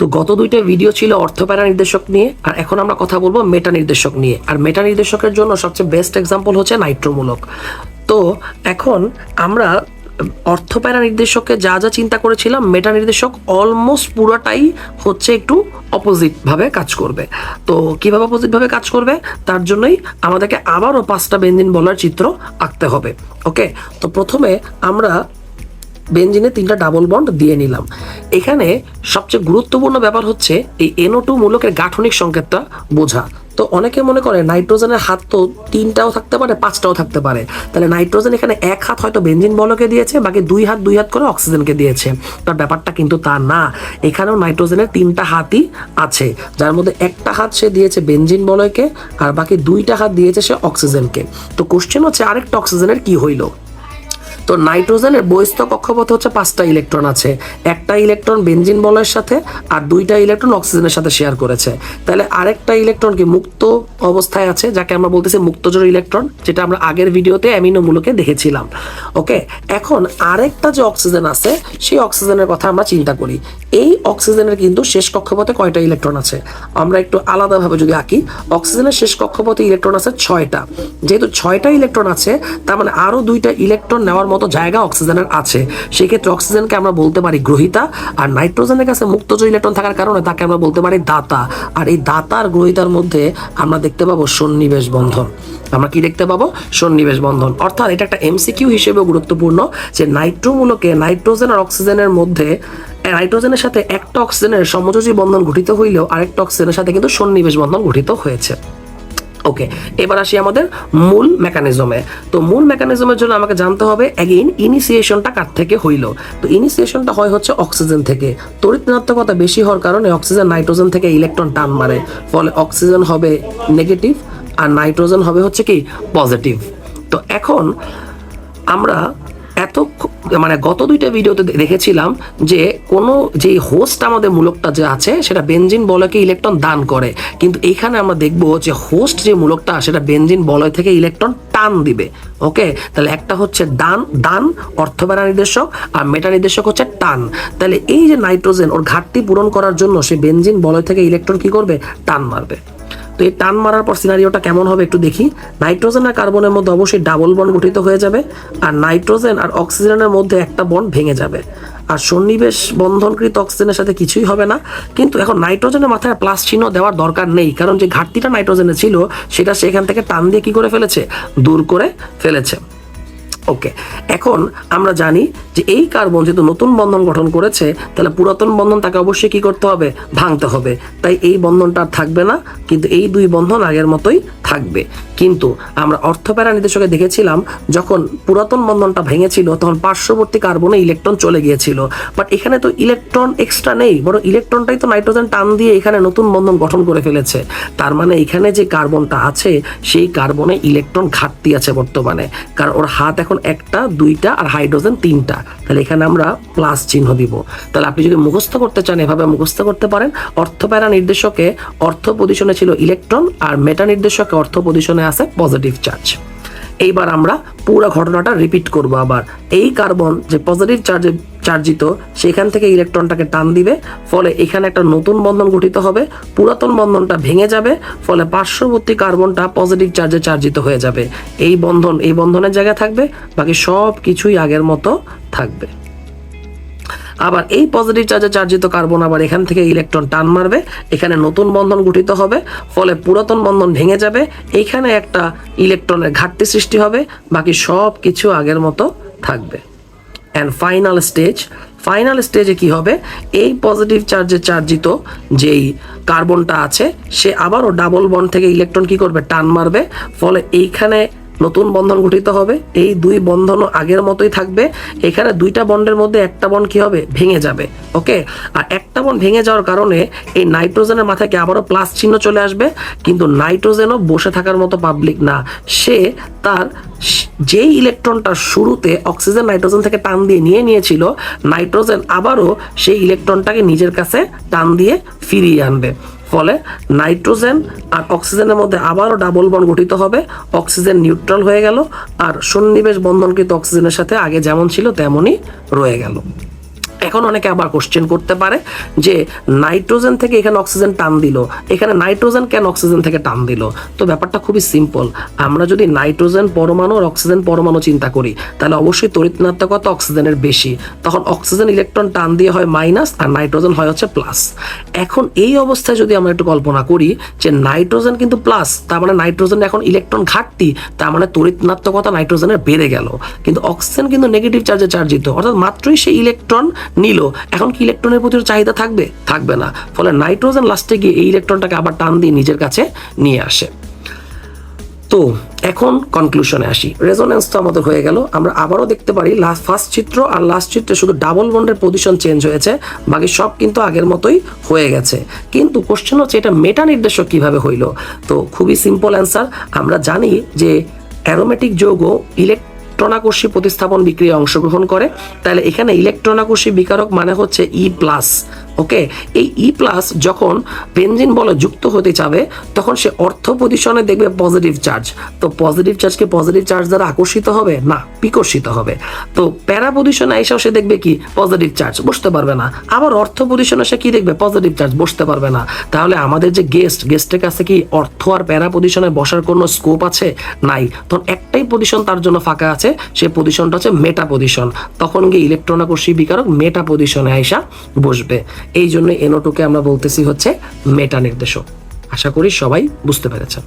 তো গত দুইটা ভিডিও ছিল অর্থপ্যারা নির্দেশক নিয়ে, আর এখন আমরা কথা বলব মেটা নির্দেশক নিয়ে। আর মেটা নির্দেশকের জন্য সবচেয়ে বেস্ট এক্সাম্পল হচ্ছে নাইট্রোমূলক। তো এখন আমরা অর্থপ্যারা নির্দেশককে যা যা চিন্তা করেছিলাম মেটা নির্দেশক অলমোস্ট পুরোটাই হচ্ছে একটু অপোজিটভাবে কাজ করবে। তো কীভাবে অপোজিটভাবে কাজ করবে? তার জন্যই আমাদেরকে আবারও পাঁচটা বেঞ্জিন বলার চিত্র আঁকতে হবে। ওকে তো প্রথমে আমরা বেঞ্জিনে তিনটা ডাবল বন্ড দিয়ে নিলাম। এখানে সবচেয়ে গুরুত্বপূর্ণ ব্যাপার হচ্ছে এই এনও টু মূলকের গাঠনিক সংকেতটা বোঝা। তো অনেকে মনে করে নাইট্রোজেনের হাত তো তিনটাও থাকতে পারে, পাঁচটাও থাকতে পারে। তাহলে নাইট্রোজেন এখানে এক হাত হয়তো বেঞ্জিন বলকে দিয়েছে, বাকি দুই হাত দুই হাত করে অক্সিজেনকে দিয়েছে। তার ব্যাপারটা কিন্তু তা না। এখানেও নাইট্রোজেনের তিনটা হাতই আছে। যার মধ্যে একটা হাত সে দিয়েছে বেঞ্জিন বলয়কে, আর বাকি দুইটা হাত দিয়েছে সে অক্সিজেনকে। তো কোশ্চেন হচ্ছে আরেকটা অক্সিজেনের কি হইল? তো নাইট্রোজেনের বহিস্থ কক্ষপথে হচ্ছে পাঁচটা ইলেকট্রন আছে। একটা ইলেকট্রন বেঞ্জিন বলয়ের সাথে আর দুইটা ইলেকট্রন অক্সিজেনের সাথে শেয়ার করেছে। তাহলে আরেকটা ইলেকট্রন কি মুক্ত অবস্থায় আছে? যাকে আমরা বলতেছি মুক্তজোড় ইলেকট্রন, যেটা আমরা আগের ভিডিওতে অ্যামিনো মূলকে দেখেছিলাম। ওকে, এখন আরেকটা যে অক্সিজেন আছে, সেই অক্সিজেনের কথা আমরা চিন্তা করি। এই অক্সিজেনের কিন্তু শেষ কক্ষপথে কয়টা ইলেকট্রন আছে? আমরা একটু আলাদাভাবে যদি আঁকি, অক্সিজেনের শেষ কক্ষপথে ইলেকট্রন আছে ছয়টা। যেহেতু ছয়টা ইলেকট্রন আছে, তার মানে আরও দুইটা ইলেকট্রন নেওয়ার মতো জায়গা অক্সিজেনের আছে, সেক্ষেত্রে অক্সিজেনকে আমরা বলতে পারি গ্রহিতা, আর নাইট্রোজেনের কাছে মুক্তজ ইলেকট্রন থাকার কারণে তাকে আমরা বলতে পারি দাতা। আর এই দাতার গ্রহিতার মধ্যে আমরা দেখতে পাবো সন্নিবেশ বন্ধন। আমরা কি দেখতে পাবো? সন্নিবেশ বন্ধন। অর্থাৎ এটা একটা এমসিকিউ হিসেবে গুরুত্বপূর্ণ যে নাইট্রোমূলকে নাইট্রোজেন আর অক্সিজেনের মধ্যে নাইট্রোজেনের সাথে একটা অক্সিজেনের সমযোজী বন্ধন গঠিত হইলেও আরেকটা অক্সিজেনের সাথে কিন্তু সন্নিবেশ বন্ধন গঠিত হয়েছে। ওকে এবার আসি আমাদের মূল মেকানিজমে তো মূল মেকানিজমের জন্য আমাকে জানতে হবে অ্যাগেইন ইনিসিয়েশনটা কার থেকে হইল? তো ইনিসিয়েশনটা হয় হচ্ছে অক্সিজেন থেকে। তড়িৎ ঋণাত্মকতা বেশি হওয়ার কারণে অক্সিজেন নাইট্রোজেন থেকে ইলেকট্রন টান মারে। ফলে অক্সিজেন হবে নেগেটিভ আর নাইট্রোজেন হবে হচ্ছে কি পজিটিভ তো এখন আমরা এত মানে গত দুইটা ভিডিওতে দেখেছিলাম যে কোনো যে হোস্ট আমাদের মূলকটা যে আছে, সেটা বেনজিন বলয়কে ইলেকট্রন দান করে। কিন্তু এইখানে আমরা দেখব যে হোস্ট যে মূলকটা, সেটা বেনজিন বলয় থেকে ইলেকট্রন টান দিবে। ওকে তাহলে একটা হচ্ছে দান দান অর্থবেড়া নির্দেশক, আর মেটা নির্দেশক হচ্ছে টান। তাহলে এই যে নাইট্রোজেন ওর ঘাটতি পূরণ করার জন্য সে বেনজিন বলয় থেকে ইলেকট্রন কি করবে? টান মারবে। তো এই টান মারার পর সিনারিওটা কেমন হবে একটু দেখি। নাইট্রোজেন আর কার্বনের মধ্যে অবশ্যই ডাবল বন্ড গঠিত হয়ে যাবে আর নাইট্রোজেন আর অক্সিজেনের মধ্যে একটা বন্ড ভেঙে যাবে। আর সন্নিবেশ বন্ধনকৃত অক্সিজেনের সাথে কিছুই হবে না। কিন্তু এখন নাইট্রোজেনের মাথায় প্লাস চিহ্ন দেওয়ার দরকার নেই। কারণ যে ঘাটতিটা নাইট্রোজেনে ছিল, সেটা সেখান থেকে টান দিয়ে কী করে ফেলেছে? দূর করে ফেলেছে। ওকে এখন আমরা জানি যে এই কার্বন যেহেতু নতুন বন্ধন গঠন করেছে, তাহলে পুরাতন বন্ধন তাকে অবশ্যই কি করতে হবে? ভাঙতে হবে। তাই এই বন্ধনটা আর থাকবে না, কিন্তু এই দুই বন্ধন আগের মতোই থাকবে। কিন্তু আমরা অর্থপ্যারা নির্দেশকে দেখেছিলাম, যখন পুরাতন বন্ধনটা ভেঙেছিল, তখন পার্শ্ববর্তী কার্বনে ইলেকট্রন চলে গিয়েছিল। বাট এখানে তো ইলেকট্রন এক্সট্রা নেই, বরং ইলেকট্রনটাই তো নাইট্রোজেন টান দিয়ে এখানে নতুন বন্ধন গঠন করে ফেলেছে। তার মানে এখানে যে কার্বনটা আছে, সেই কার্বনে ইলেকট্রন ঘাটতি আছে বর্তমানে। কারণ ওর হাত এখন একটা, দুইটা আর হাইড্রোজেন তিনটা। তাহলে এখানে আমরা প্লাস চিহ্ন দিব। তাহলে আপনি যদি মুখস্থ করতে চান, এভাবে মুখস্থ করতে পারেন। অর্থপ্যারা নির্দেশকে অর্থ পজিশনে ছিল ইলেকট্রন আর মেটা নির্দেশকে অর্থ পজিশনে আছে পজিটিভ চার্জ এইবার আমরা পুরো ঘটনাটা রিপিট করব আবার। এই কার্বন যে পজিটিভ চার্জে চার্জিত সেখান থেকে ইলেকট্রনটাকে টান দিবে, ফলে এখানে একটা নতুন বন্ধন গঠিত হবে, পুরাতন বন্ধনটা ভেঙে যাবে, ফলে পার্শ্ববর্তী কার্বনটা পজিটিভ চার্জে চার্জিত হয়ে যাবে। এই বন্ধন, এই বন্ধনের জায়গায় থাকবে, বাকি সব কিছুই আগের মতো থাকবে। আবার এই পজিটিভ চার্জে চার্জিত কার্বন আবার এখান থেকে ইলেকট্রন টান মারবে, এখানে নতুন বন্ধন গঠিত হবে, ফলে পুরাতন বন্ধন ভেঙে যাবে, এইখানে একটা ইলেকট্রনের ঘাটতি সৃষ্টি হবে, বাকি সব কিছু আগের মতো থাকবে। অ্যান্ড ফাইনাল স্টেজ ফাইনাল স্টেজে কি হবে? এই পজিটিভ চার্জে চার্জিত যেই কার্বনটা আছে, সে আবারও ডাবল বন্ড থেকে ইলেকট্রন কি করবে? টান মারবে, ফলে এইখানে নতুন বন্ধন গঠিত হবে। এই দুই বন্ধনও আগের মতোই থাকবে। এখানে দুইটা বন্ডের মধ্যে একটা বন্ড কি হবে? ভেঙে যাবে। ওকে? আর একটা বন্ড ভেঙে যাওয়ার কারণে এই নাইট্রোজেনের মাথায় কি আবারও প্লাস চিহ্ন চলে আসবে? কিন্তু নাইট্রোজেনও বসে থাকার মতো পাবলিক না। সে তার যেই ইলেকট্রনটা শুরুতে অক্সিজেন নাইট্রোজেন থেকে টান দিয়ে নিয়ে নিয়েছিল, নাইট্রোজেন আবারও সেই ইলেকট্রনটাকে নিজের কাছে টান দিয়ে ফিরিয়ে আনবে। ফলে নাইট্রোজেন আর অক্সিজেনের মধ্যে আবারও ডাবল বন্ড গঠিত হবে। অক্সিজেন নিউট্রাল হয়ে গেল আর সন্নিবেশ বন্ধনকৃত অক্সিজেনের সাথে আগে যেমন ছিল তেমনই রয়ে গেল। এখন অনেকে আবার কোশ্চেন করতে পারে যে নাইট্রোজেন থেকে এখানে অক্সিজেন টান দিল। এখানে নাইট্রোজেন কেন অক্সিজেন থেকে টান দিল? তো ব্যাপারটা খুবই সিম্পল আমরা যদি নাইট্রোজেন পরমাণু আর অক্সিজেন পরমাণু চিন্তা করি, তাহলে অবশ্যই তড়িৎনাত্মকতা অক্সিজেনের বেশি। তখন অক্সিজেন ইলেকট্রন টান দিয়ে হয় মাইনাস আর নাইট্রোজেন হয় হচ্ছে প্লাস এখন এই অবস্থায় যদি আমরা একটু কল্পনা করি যে নাইট্রোজেন কিন্তু প্লাস তার মানে নাইট্রোজেন এখন ইলেকট্রন ঘাটতি, তার মানে তড়িৎনাত্মকতা নাইট্রোজেনের বেড়ে গেল। কিন্তু অক্সিজেন কিন্তু নেগেটিভ চার্জে চার্জিত অর্থাৎ মাত্রই সেই ইলেকট্রন নিল। এখন কি ইলেকট্রনের প্রতি চাহিদা থাকবে? থাকবে না। ফলে নাইট্রোজেন লাস্টে গিয়ে এই ইলেকট্রনটাকে আবার টান দিয়ে নিজের কাছে নিয়ে আসে। তো, এখন কনক্লুশনে আসি। রেজোনেন্স তো আমাদের হয়ে গেল। আমরা আবারও দেখতে পারি লাস্ট ফার্স্ট চিত্র আর লাস্ট চিত্রে শুধু ডাবল বন্ডের পজিশন চেঞ্জ হয়েছে। বাকি সব কিন্তু আগের মতোই হয়ে গেছে। কিন্তু কোশ্চেন হচ্ছে, এটা মেটা নির্দেশক কীভাবে হইল? তো, খুবই সিম্পল অ্যান্সার আমরা জানি যে অ্যারোমেটিক যৌগ ইলেকট্রনাকর্ষী প্রতিস্থাপন বিক্রিয়ায় অংশগ্রহণ করে। তাহলে এখানে ইলেকট্রনাকর্ষী বিকারক মানে হচ্ছে ই প্লাস ওকে এই ই প্লাস যখন বেনজিন বলে যুক্ত হতে চাবে, তখন সে অর্থ পজিশনে দেখবে পজিটিভ চার্জ তো পজিটিভ চার্জকে পজিটিভ চার্জ দ্বারা আকর্ষিত হবে? না, বিকর্ষিত হবে। তো প্যারা পজিশনে এসেও সে দেখবে কি? পজিটিভ চার্জ বসতে পারবে না। আবার অর্থ পজিশনে সে কি দেখবে? পজিটিভ চার্জ বসতে পারবে না। তাহলে আমাদের যে গেস্ট গেস্টের কাছে কি অর্থ আর প্যারা পজিশনে বসার কোনো স্কোপ আছে? নাই। তখন একটাই পজিশন তার জন্য ফাঁকা আছে সে পজিশনটা হচ্ছে মেটা পজিশন তখন গিয়ে ইলেকট্রন আকর্ষী বিকারক মেটা পজিশনে আইসা বসবে। এই জন্য এনোটোকে আমরা বলতেছি হচ্ছে মেটা নির্দেশক। আশা করি সবাই বুঝতে পেরেছেন।